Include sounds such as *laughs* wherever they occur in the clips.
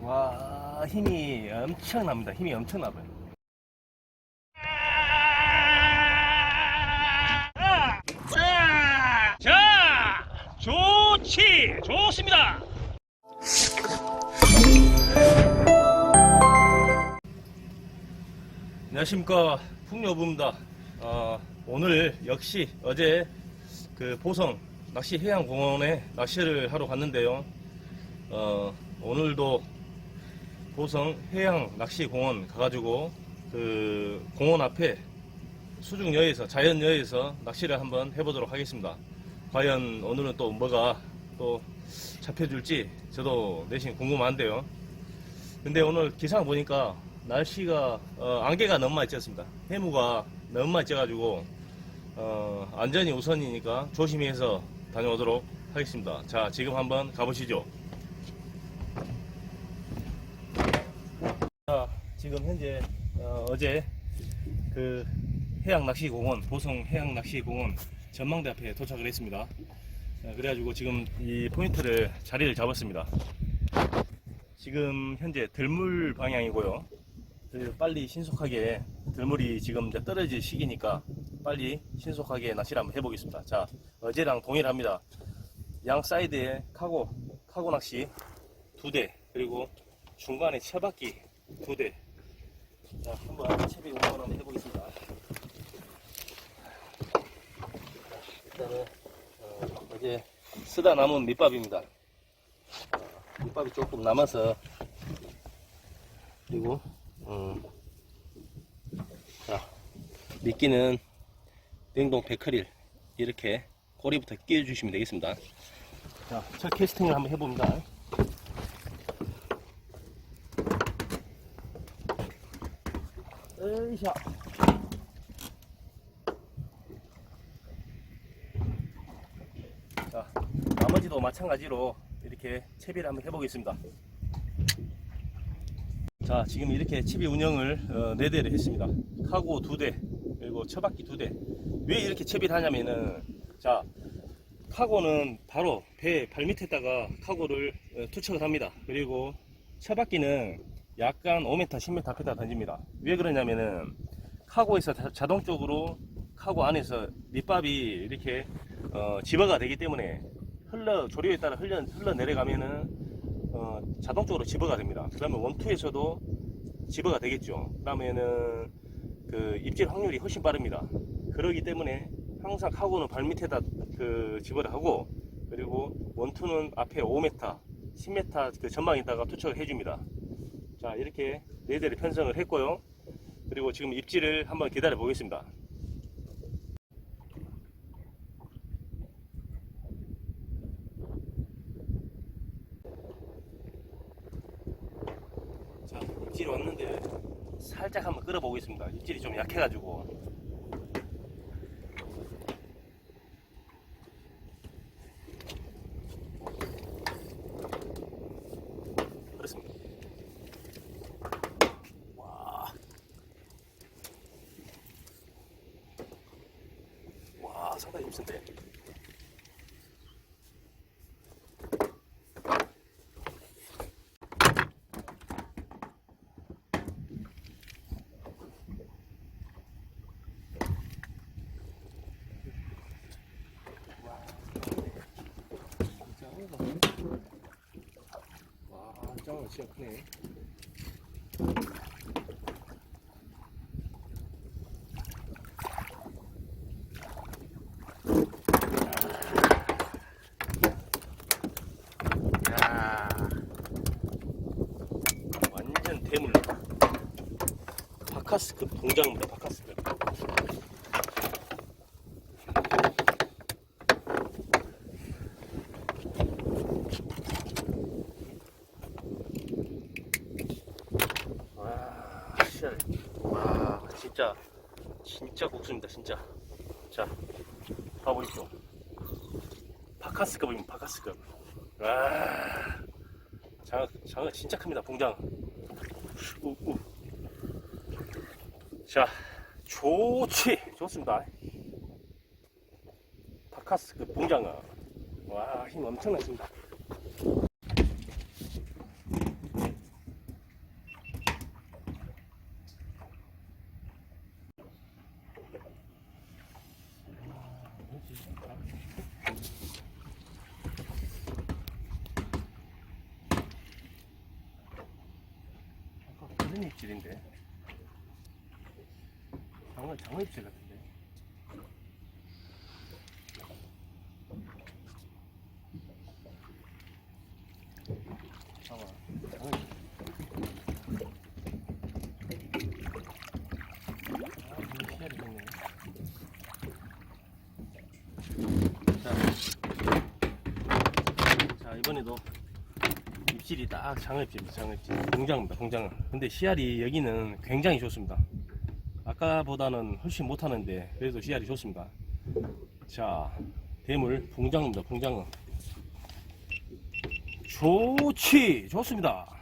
와 힘이 엄청납니다. 힘이 엄청나봐요. 자, 자, 좋지, 좋습니다. 안녕하십니까 풍요부입니다. 어, 오늘 역시 어제 그 보성 낚시 해양공원에 낚시를 하러 갔는데요. 어, 오늘도 보성 해양 낚시공원 가가지고 그 공원 앞에 수중여에서 자연여에서 낚시를 한번 해보도록 하겠습니다. 과연 오늘은 또 뭐가 또 잡혀줄지 저도 내심 궁금한데요. 근데 오늘 기상 보니까 날씨가 어, 안개가 너무 많이 쪘습니다. 해무가 너무 많이 쪄가지고 어, 안전이 우선이니까 조심해서 다녀오도록 하겠습니다. 자 지금 한번 가보시죠. 자 지금 현재 어, 제그 해양낚시공원 보성 해양낚시공원 전망대 앞에 도착을 했습니다. 어, 그래가지고 지금 이 포인트를 자리를 잡았습니다. 지금 현재 들물 방향이고요. 그 빨리 신속하게 들물이 지금 이제 떨어질 시기니까 빨리 신속하게 낚시를 한번 해보겠습니다. 자, 어제랑 동일합니다. 양 사이드에 카고, 카고 낚시 두 대, 그리고 중간에 채바퀴 두 대. 자, 한번 채비 운전 한번 해보겠습니다. 일단은, 어, 어제 쓰다 남은 밑밥입니다. 어, 밑밥이 조금 남아서 그리고 음, 자 미끼는 냉동 백크릴 이렇게 꼬리부터 끼워주시면 되겠습니다. 자, 첫 캐스팅을 한번 해봅니다. 으이샤. 자, 나머지도 마찬가지로 이렇게 채비를 한번 해보겠습니다. 자, 지금 이렇게 채비 운영을 어, 네 대를 했습니다. 카고 두 대, 그리고 처바퀴 두 대. 왜 이렇게 채비를 하냐면은, 자, 카고는 바로 배 발 밑에다가 카고를 어, 투척을 합니다. 그리고 처바퀴는 약간 5m, 10m 앞에다 던집니다. 왜 그러냐면은, 카고에서 자- 자동적으로 카고 안에서 밑밥이 이렇게 어, 집어가 되기 때문에 흘러 조류에 따라 흘러 흘러 내려가면은 어, 자동적으로 집어가 됩니다. 그러면 원투에서도 집어가 되겠죠. 그러면은 그 입질 확률이 훨씬 빠릅니다. 그러기 때문에 항상 카고는 발 밑에다 그 집어를 하고 그리고 원투는 앞에 5m, 10m 그 전방에다가 투척을 해줍니다. 자 이렇게 네 대를 편성을 했고요. 그리고 지금 입질을 한번 기다려 보겠습니다. 자, 입질이 왔는데 살짝 한번 끌어보겠습니다. 입질이 좀 약해가지고. 그렇습니다. 상당히 힘센데. 와, 짱은 진짜 크네. 야, 완전 대물. 바카스급 동작입니다. 바카스급. 와, 실. 와, 진짜, 진짜 국수입니다, 진짜. 자, 봐보십시오. 바카스급입니다, 바카스급. 와, 장어, 장어 진짜 큽니다, 봉장어. 우, 우. 자, 좋지. 좋습니다. 바카스 그 봉장어. 와, 힘 엄청났습니다. 아까 다른 입질인데. 장어, 장어 입질 같은데. 장어, 장어 입질. 아, 이거 씨알이 좋네. 이번에도 입질이 딱 장어 입질입니다. 장어 입질. 공장입니다. 공장은. 근데 씨알이 여기는 굉장히 좋습니다. 아까보다는 훨씬 못하는데 그래도 씨알이 좋습니다. 자, 대물 봉장입니다. 봉장어. 좋지, 좋습니다.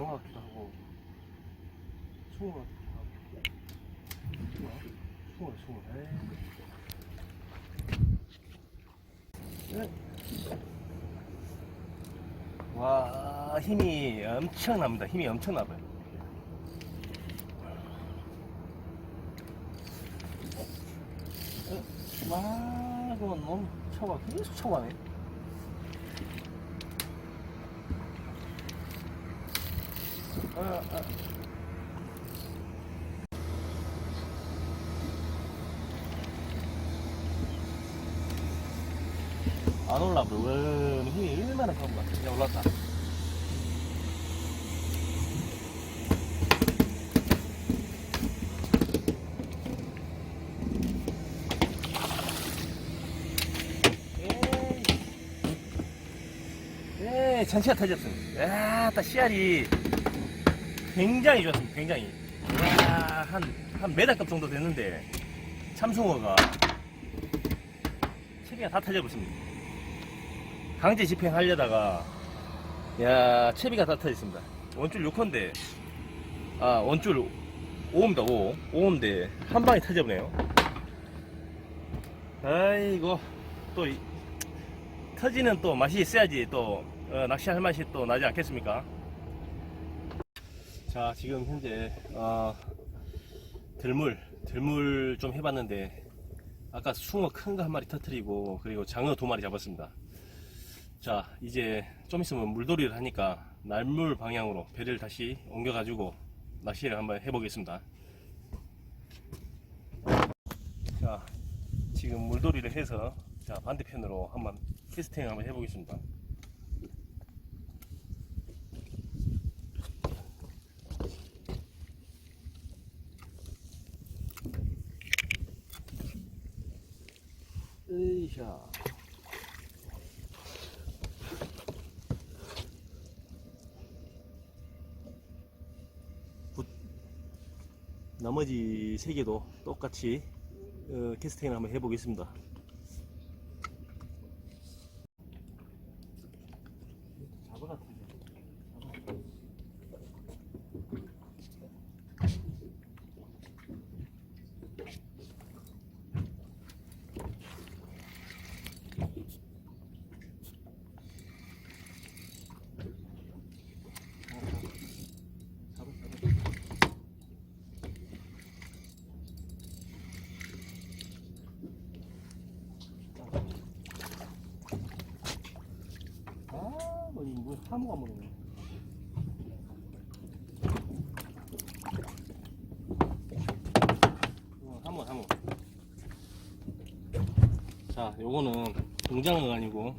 장어 같기도 하고 하고 숭어 숭어 에이. 와 힘이 엄청납니다 힘이 엄청나봐요 어, 와 이거 너무 쳐봐 계속 쳐가네 아, 아. 안 올라 그러면 힘이 얼마나 강한 것 같아. 야 올랐다. 에이, 전체가 터졌습니다. 야, 딱 씨알이 굉장히 좋았습니다. 굉장히. 와, 한, 한 메다급 정도 됐는데, 참숭어가 체비가 다 터져버렸습니다. 강제 집행하려다가, 야, 채비가 다 터졌습니다. 원줄 6호인데, 아, 원줄 5입니다, 5. 5인데, 한 방에 터져버네요. 아이고, 또, 이- 터지는 또 맛이 있어야지 또, 어, 낚시할 맛이 또 나지 않겠습니까? 자 지금 현재 어, 들물 들물 좀 해봤는데 아까 숭어 큰 거 한 마리 터트리고 그리고 장어 두 마리 잡았습니다 자 이제 좀 있으면 물놀이를 하니까 날물 방향으로 배를 다시 옮겨 가지고 낚시를 한번 해 보겠습니다 자 지금 물놀이를 해서 자 반대편으로 한번 캐스팅을 한번 해 보겠습니다 으이샤. 나머지 세 개도 똑같이 어, 캐스팅을 한번 해보겠습니다. 잡아 같은데. 잡아, 잡아. 아, 뭐, 이거 하모가 먹네. 어, 하모, 하모. 자, 요거는 동장어가 아니고,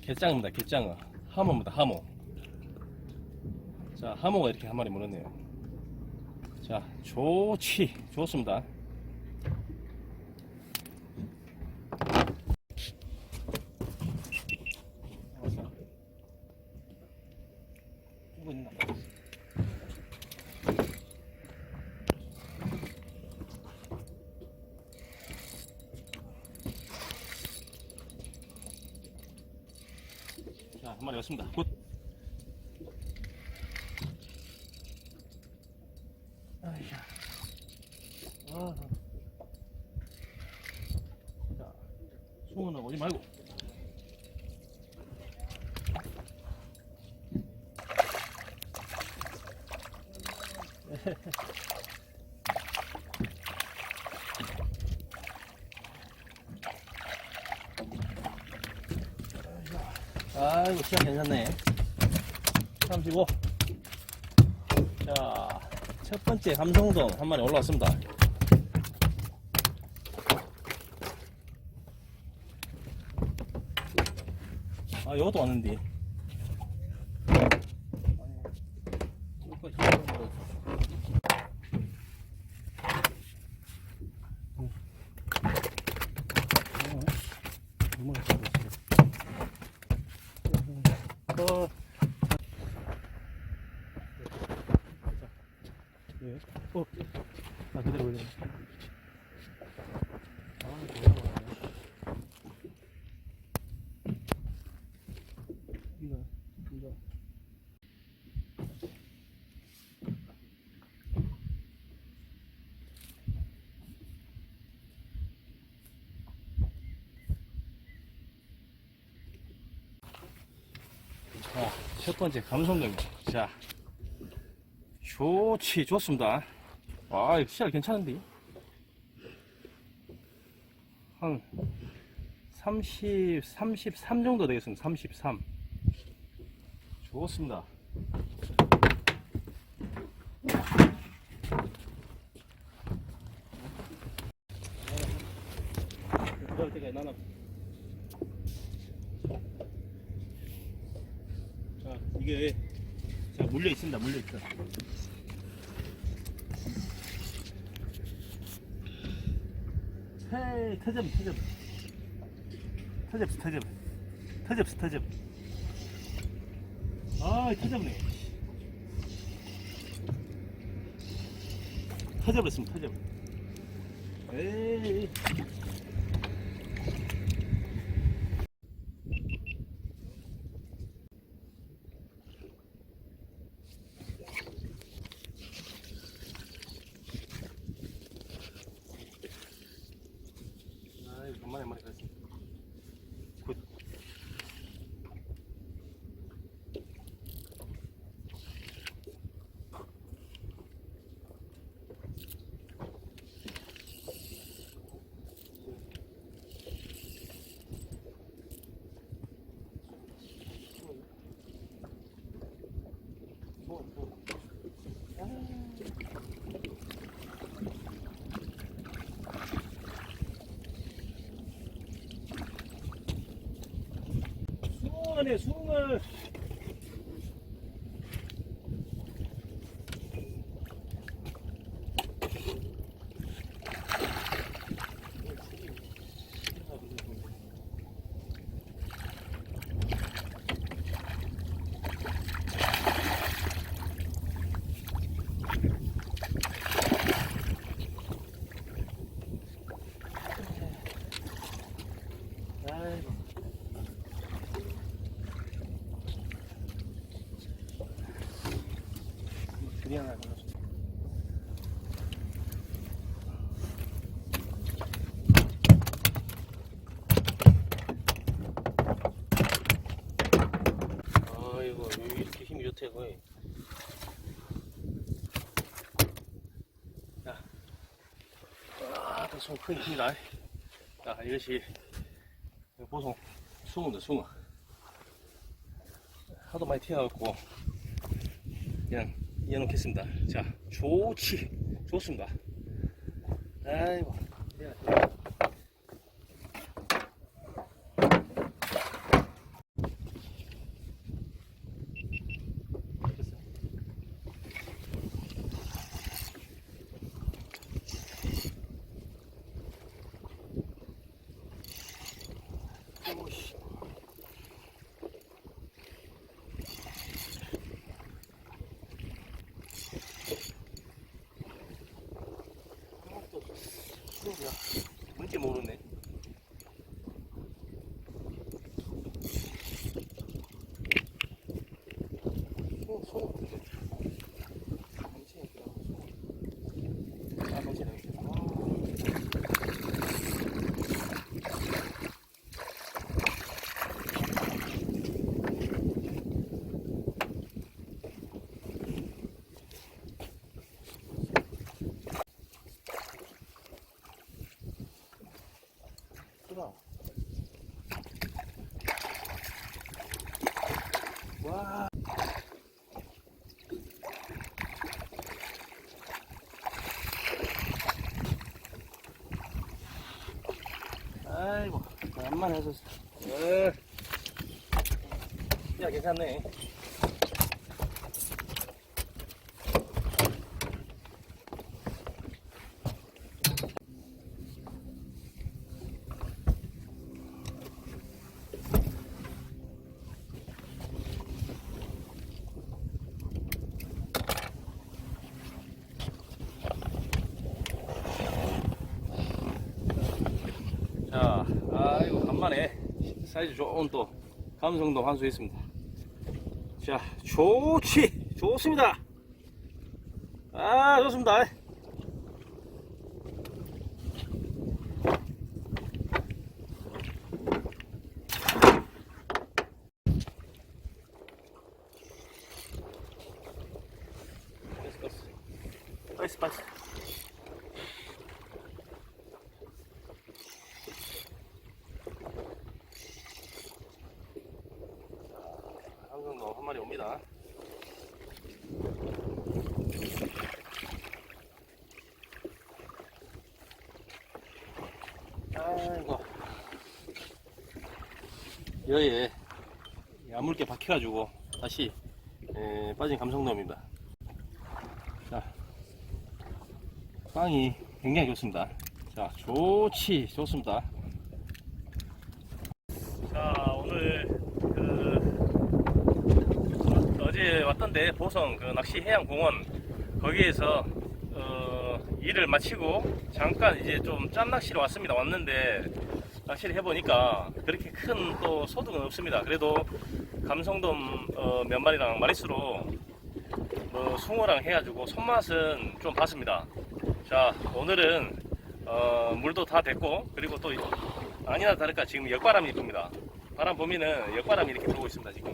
개짱어입니다, 개짱어. 하모입니다, 하모. 자, 하모가 이렇게 한 마리 물었네요. 자, 좋지. 좋습니다. 자, 이거 있나? 자, 한 마리 왔습니다. 굿. 아이야. 아. 자, 소원하고 오지 말고. *laughs* 아이고, 시간 괜찮네. 35. 자, 첫 번째 감성동 한 마리 올라왔습니다. 아, 이것도 왔는데. 어, 예. 어, 아, 그대로 올려. 아, 뭐야. 이거, 이거. 자, 첫 번째 감성동입니다. 자, 좋지, 좋습니다. 아, 이거 씨알 괜찮은데? 한 30, 33 정도 되겠습니다. 33. 좋습니다. 그럴 때까지 나눠. 자, 이게 자, 물려 있습니다. 물려 있어. 헤이, 터잡, 터잡. 터잡, 터잡. 터잡, 터잡. 아, 터잡네. 터잡았습니다, 터잡. 에이. 숭어네 숭어 아이고 줄이 하나 걸렸어. 아이고 왜 이렇게 힘이 좋대 거의. 자, 아, 더손큰 힘이다. 자, 이것이 보송 숭어다 숭어. 하도 많이 튀어갖고 그냥 이어놓겠습니다. 자, 좋지, 좋습니다. 아이고, 야, 됐어. 소리야. 뭔지 모르네. 어, 소리 없는데. 당신이 그냥 소리. 아, 당신이 아. 크다. 와. 아이고, 만만 해서. 에. 야, 괜찮네. 자, 아이고, 간만에 사이즈 좋은 또 감성도 환수했습니다. 자, 좋지! 좋습니다! 아, 좋습니다. 빠이스, 빠이스. 항상도 한 마리 옵니다. 아이고. 여에 야물게 박혀가지고 다시 에, 빠진 감성돔입니다. 자, 빵이 굉장히 좋습니다. 자, 좋지, 좋습니다. 자, 오늘 그 어제 왔던데 보성 그 낚시 해양 공원 거기에서 어, 일을 마치고 잠깐 이제 좀 짬낚시로 왔습니다. 왔는데 낚시를 해보니까 그렇게 큰 또 소득은 없습니다. 그래도 감성돔 어, 몇 마리랑 마리수로 뭐 숭어랑 해가지고 손맛은 좀 봤습니다. 자 오늘은 어, 물도 다 됐고 그리고 또 아니나 다를까 지금 역바람이 붑니다. 바람 보면은 역바람이 이렇게 불고 있습니다 지금.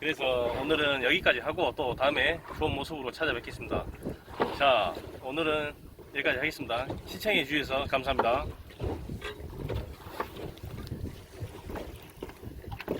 그래서 오늘은 여기까지 하고 또 다음에 좋은 모습으로 찾아뵙겠습니다. 자, 오늘은 여기까지 하겠습니다. 시청해 주셔서 감사합니다.